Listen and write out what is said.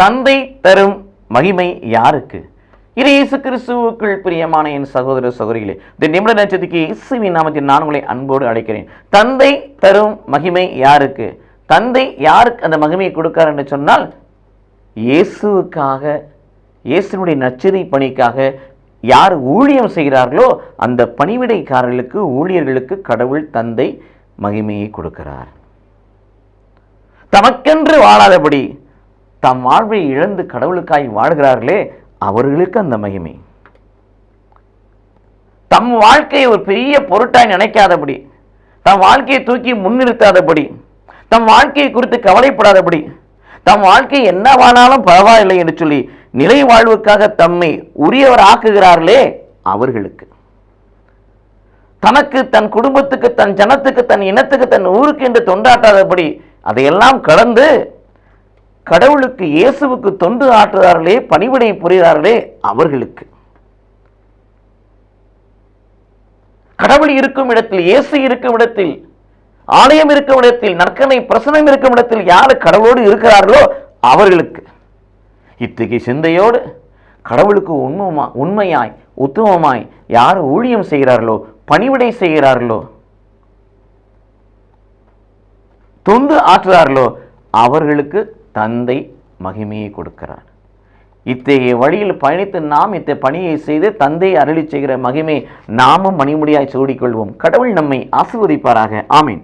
தந்தை தரும் மகிமை யாருக்கு? இது இயேசு கிறிஸ்துவுக்குள் பிரியமான என் சகோதர சகோதரிகளே இந்த நிமிட நட்சத்திற்கு இயேசுவின் நாமத்தில் நான் உங்களை அன்போடு அழைக்கிறேன். தந்தை தரும் மகிமை யாருக்கு? தந்தை யாருக்கு அந்த மகிமையை கொடுக்கார் என்று சொன்னால் இயேசுவுக்காக இயேசுனுடைய நச்சரி பணிக்காக யார் ஊழியம் செய்கிறார்களோ அந்த பணிவிடைக்காரர்களுக்கு ஊழியர்களுக்கு கடவுள் தந்தை மகிமையை கொடுக்கிறார். தமக்கென்று வாழாதபடி தம் வாழ்வை இழந்து கடவுளுக்காய் வாழ்கிறார்களே அவர்களுக்கு அந்த மகிமை. தம் வாழ்க்கையை ஒரு பெரிய பொருட்டாய் நினைக்காதபடி தம் வாழ்க்கையை தூக்கி முன்னிறுத்தாதபடி தம் வாழ்க்கையை குறித்து கவலைப்படாதபடி தம் வாழ்க்கை என்னவானாலும் பரவாயில்லை என்று சொல்லி நிலை வாழ்வுக்காக தம்மை உரியவர் ஆக்குகிறார்களே அவர்களுக்கு. தனக்கு தன் குடும்பத்துக்கு தன் ஜனத்துக்கு தன் இனத்துக்கு தன் ஊருக்கு என்று தொண்டாட்டாதபடி அதையெல்லாம் கடந்து கடவுளுக்கு இயேசுவுக்கு தொண்டு ஆற்றுகிறார்களே பணிவிடை புரிகிறார்களே அவர்களுக்கு. கடவுள் இருக்கும் இடத்தில் இயேசு இருக்கும் இடத்தில் ஆலயம் இருக்கும் இடத்தில் நற்கனை பிரசனம் இருக்கும் இடத்தில் யார் கடவுளோடு இருக்கிறார்களோ அவர்களுக்கு. இத்தகைய சிந்தையோடு கடவுளுக்கு உண்மமா உண்மையாய் உத்தமமாய் யார் ஊழியம் செய்கிறார்களோ பணிவிடை செய்கிறார்களோ தொண்டு ஆற்றுகிறார்களோ அவர்களுக்கு தந்தை மகிமையை கொடுக்கிறார். இத்தகைய வழியில் பயணித்து நாம் இத்தகைய பணியை செய்து தந்தை அருளி செய்கிற மகிமை நாமும் மணிமுடியாய் சூடிக்கொள்வோம். கடவுள் நம்மை ஆசிர்வதிப்பாராக. ஆமீன்.